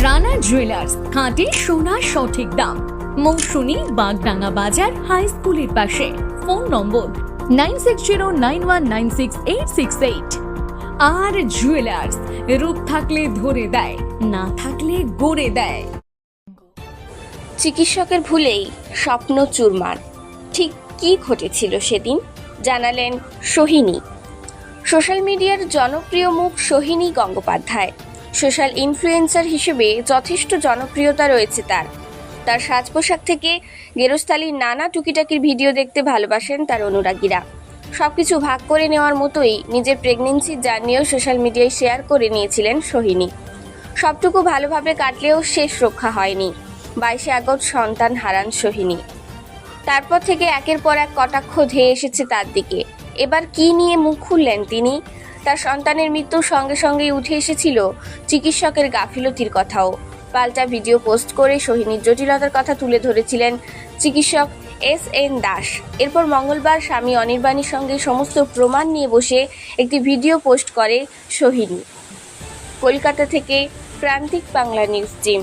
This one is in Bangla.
রানা জুয়েলার্স খাঁটি সোনার সঠিক দাম। মৌসুমী বাগডাঙ্গা বাজার হাই স্কুলের পাশে। Phone number nine six zero nine one nine six eight six eight. আর জুয়েলার্স রূপ থাকলে ধরে দেয়, না থাকলে গড়ে দেয়। চিকিৎসকের ভুলেই স্বপ্ন চুরমার। ঠিক কী ঘটেছিল সেদিন? জানালেন সোহিনী। সোশ্যাল মিডিয়ার জনপ্রিয় মুখ সোহিনী গঙ্গোপাধ্যায়। সোশ্যাল ইনফ্লুয়েন্সার হিসেবে যথেষ্ট জনপ্রিয়তা রয়েছে তার। তার সাজ পোশাক থেকে গেরস্থালির নানা টুকিটাকির ভিডিও দেখতে ভালোবাসেন তার অনুরাগীরা। সবকিছু ভাগ করে নেওয়ার মতোই নিজের প্রেগনেন্সির জার্নিও সোশ্যাল মিডিয়ায় শেয়ার করে নিয়েছিলেন সোহিনী। সবটুকু ভালোভাবে কাটলেও শেষ রক্ষা হয়নি। বাইশে আগস্ট সন্তান হারান সোহিনী। তারপর থেকে একের পর এক কটাক্ষ ধেয়ে এসেছে তার দিকে। এবার কি নিয়ে মুখ খুললেন তিনি? তার সন্তানের মৃত্যুর সঙ্গে সঙ্গেই উঠে এসেছিল চিকিৎসকের গাফিলতির কথাও। পাল্টা ভিডিও পোস্ট করে সোহিনীর জটিলতার কথা তুলে ধরেছিলেন চিকিৎসক এস এন দাস। এরপর মঙ্গলবার স্বামী অনির্বাণীর সঙ্গে সমস্ত প্রমাণ নিয়ে বসে একটি ভিডিও পোস্ট করে সোহিনী। কলকাতা থেকে প্রান্তিক বাংলা নিউজ টিম।